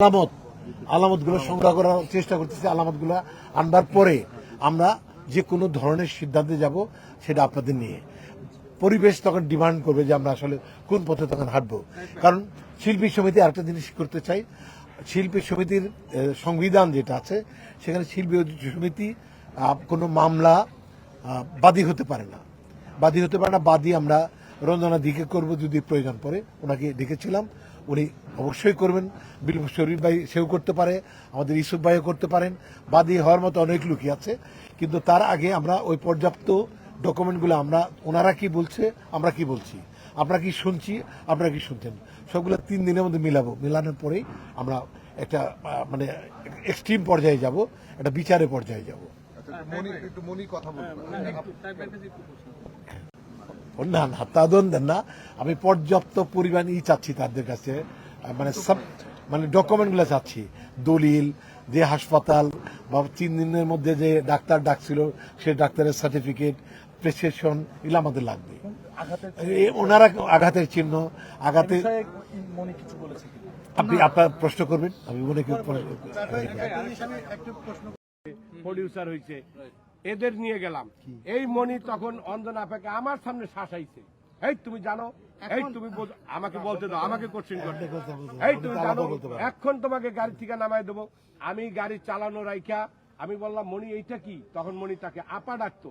আলামত, আলামতগুলো সংগ্রহ করার চেষ্টা করতেছি, আলামতগুলো আনবার পরে আমরা যে কোনো ধরনের সিদ্ধান্তে যাব সেটা আপনাদের নিয়ে। পরিবেশ তখন ডিমান্ড করবে যে আমরা আসলে কোন পথে তখন হাঁটবো। কারণ শিল্পী সমিতি আরেকটা জিনিস করতে চাই। শিল্পী সমিতির সংবিধান যেটা আছে, সেখানে শিল্পী সমিতি কোনো মামলা বাদী হতে পারে না। বাদী হতে পারে না, বাদী আমরা রঞ্জনা দিকে করব যদি প্রয়োজন পড়ে ওনাকে ডেকেছিলাম উনি অবশ্যই করবেন। বিল শরীফ ভাই সেও করতে পারে আমাদের ইসুফ ভাইও করতে পারেন। বাদী হওয়ার মতো অনেক লোকই আছে। কিন্তু তার আগে আমরা ওই পর্যাপ্ত ডকুমেন্টগুলো আমরা ওনারা কি বলছে আমরা কি বলছি? আমরা কি শুনছি আপনারা কি শুনছেন? সবগুলো তিন দিনের মধ্যে মিলাবো। মিলানোর পরেই আমরা একটা মানে এক্সট্রিম পর্যায়ে যাব একটা বিচারের পর্যায়ে যাব। আচ্ছা, মনি কথা না না তা দেন দেন না আমি পর্যাপ্ত পরিমাণ ই চাচ্ছি তাদের কাছে মানে সব মানে ডকুমেন্টগুলো চাচ্ছি দলিল যে হাসপাতাল বা তিন দিনের মধ্যে যে ডাক্তার ডাকছিল সে ডাক্তারের সার্টিফিকেট প্রেসক্রিপশন এগুলো আমাদের লাগবে ওনারা আঘাতের চিহ্ন আঘাতে মনে কিছু আপনি আপনার প্রশ্ন করবেন আমি মনে করি প্রডিউসার হয়েছে এদের নিয়ে গেলাম। এই মনি তখন অঞ্জনা আপাকে আমার সামনে শাসাইছে। এই তুমি জানো? এই তুমি আমাকে বলতে দাও আমাকে কোশ্চেন করতে এই তুমি জানো এখন তোমাকে গাড়ি থেকে নামাই দেবো। আমি গাড়ি চালানো রাইখা আমি বললাম মনি এইটা কি? তখন মনি তাকে আপা ডাকতো।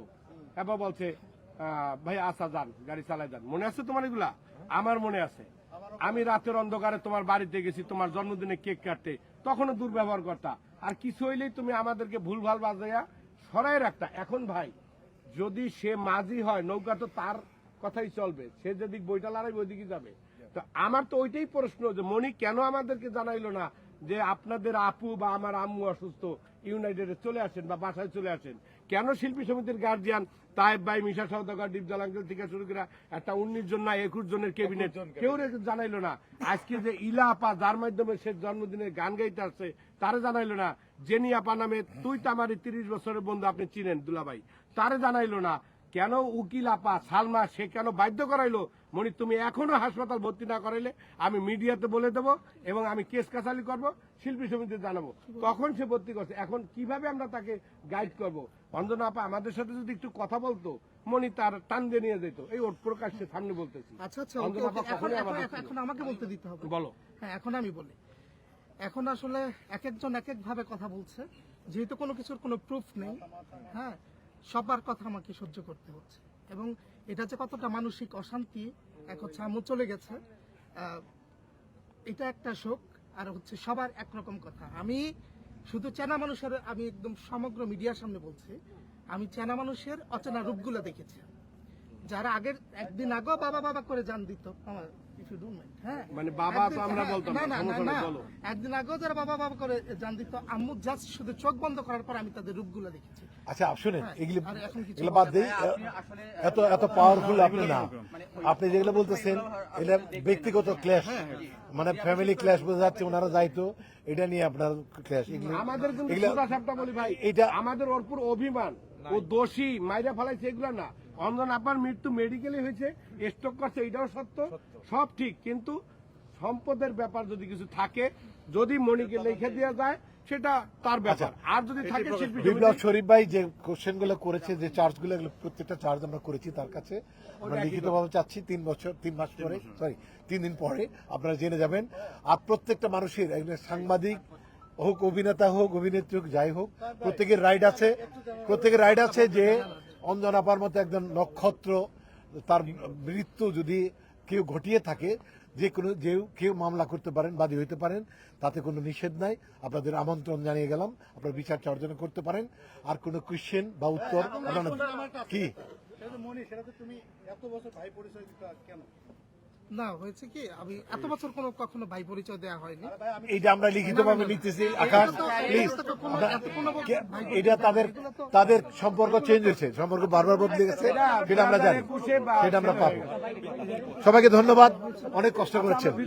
এবার বলছে ভাই আসা যান গাড়ি চালাই যান। মনে আছে তোমার এগুলা? আমার মনে আছে। আমি রাতের অন্ধকারে তোমার বাড়িতে গেছি তোমার জন্মদিনে কেক কাটতে। তখনও দুর্ব্যবহার করতা। আর কিছু হইলেই তুমি আমাদেরকে ভুলভাল বাজাইয়া সরাই রাখতা। এখন ভাই, যদি সে মাঝি হয়, নৌকা তো তার কথাই চলবে। সে যেদিক বইটা লড়াইবে, ওইদিকে যাবে। তো আমার তো ওইটাই প্রশ্ন যে মনি কেন আমাদেরকে জানাইলো না যে আপনাদের আপু বা আমার আম্মু অসুস্থ? ইউনাইটেডে চলে আসেন বা বাসায় চলে আসেন। কেন শিল্পী সমিতির গার্জিয়ান তাইব ভাই মিশা সৌদাগর ডিপ জলাঙ্গল থেকে শুরু করে একটা উনিশ জন না একুশ জনের কেবিনেট কেউ রে জানাইলো না। আজকে যে ইলা আপা যার মাধ্যমে সে জন্মদিনের গান গাইতে আসছে তারা জানাইলো না। জেনি আপা নামে তুই তামারি তিরিশ বছরের বন্ধু আপনি চিনেন দুলাভাই। তারা জানাইলো না। কেন উকিল আপা সালমা সে কেন বাধ্য করাইলো? মনি তুমি এখনও হাসপাতাল ভর্তি না করাইলে আমি মিডিয়াতে বলে দেবো এবং আমি কেস কাছালি করব শিল্পী সমিতিতে জানাব। তখন সে ভর্তি করছে? এখন কীভাবে আমরা তাকে গাইড করব? অঞ্জনা আপা আমাদের সাথে যদি একটু কথা বলতো মনি তার টান দিয়ে নিয়ে যেত। এই ওর প্রকাশ্যে সামনে বলতেছি। আচ্ছা আচ্ছা এখন আমাকে বলতে দিতে হবে। বলো। হ্যাঁ এখন আমি বলি। এখন আসলে এক একজন এক এক ভাবে কথা বলছে যেহেতু কোনো কিছুর কোনো প্রুফ নেই হ্যাঁ সবার কথা আমাকে সহ্য করতে হচ্ছে। এবং এটা যে কতটা মানসিক অশান্তি, এক হচ্ছে আমু চলে গেছে এটা একটা শোক, আর হচ্ছে সবার একরকম কথা। আমি শুধু চেনা মানুষের, আমি একদম সমগ্র মিডিয়ার সামনে বলছি, আমি চেনা মানুষের অচেনা রূপগুলো দেখেছি। যারা আগের একদিন আগেও বাবা বাবা করে জান দিত, আমার if you don't mind, হ্যাঁ? মানে বাবা তো আমরা হ্যাঁ, বলতাম না না, না না সমস্যা না। নেই, বলো। একদিন আগেও যারা বাবা বাবা করে জান দিত আম্মু জাস্ট শুধু চোখ বন্ধ করার পর আমি তাদের রূপগুলো দেখেছি। আচ্ছা শুনেন হ্যাঁ, এগুলি আর এখন কিছু এগুলো বাদ দিই এত এত পাওয়ারফুল আপনি না। আপনি যেগুলো বলতেছেন এটা ব্যক্তিগত ক্লেশ মানে ফ্যামিলি ক্লেশ বোঝা যাচ্ছে ওনারা যাইতো এটা নিয়ে আপনার ক্লেশ আমাদের কিন্তু বলি ভাই এটা- আমাদের অভিমান ও দোষী মাইরা ফেলাইছে এগুলা না। অঞ্জন আপার মৃত্যু মেডিকেলে হয়েছে স্ট্রোক করছে এটাও সত্য সব ঠিক কিন্তু সম্পদের ব্যাপার যদি কিছু থাকে যদি মনিকে লিখে দেওয়া যায় সেটা তার ব্যাপার। আর যদি থাকে বিপ্লব শরীফ ভাই যে কোশ্চেনগুলো করেছে যে চার্জগুলো এগুলো প্রত্যেকটা চার্জ আমরা করেছি তার কাছে। আমরা লিখিত ভাবে চাচ্ছি তিন বছর তিন মাস পরে সরি তিন দিন পরে আপনারা জেনে যাবেন। আর প্রত্যেকটা মানুষের একজন সাংবাদিক হোক অভিনেতা হোক অভিনেত্রী হোক যাই হোক প্রত্যেকের রাইট আছে। প্রত্যেকের রাইট আছে যে অঞ্জন আপার মতো একজন নক্ষত্র তার মৃত্যু যদি কেউ ঘটিয়ে থাকে যে কোনো যে কেউ মামলা করতে পারেন বাদী হইতে পারেন তাতে কোনো নিষেধ নাই। আপনাদের আমন্ত্রণ জানিয়ে গেলাম আপনারা বিচার অর্জন করতে পারেন। আর কোনো কোয়েশ্চেন বা উত্তর কি? না হয়েছে কি? আমি এত বছর কোনো কখনো ভাই পরিচয় দেওয়া হয়নি। এইটা আমরা লিখিতভাবে লিখতেছি আকাশ এটা প্লিজ এটা তাদের তাদের সম্পর্ক চেঞ্জ হয়েছে সম্পর্ক বারবার বদলে গেছে সেটা আমরা জানি সেটা আমরা পাবো। সবাইকে ধন্যবাদ অনেক কষ্ট করেছেন।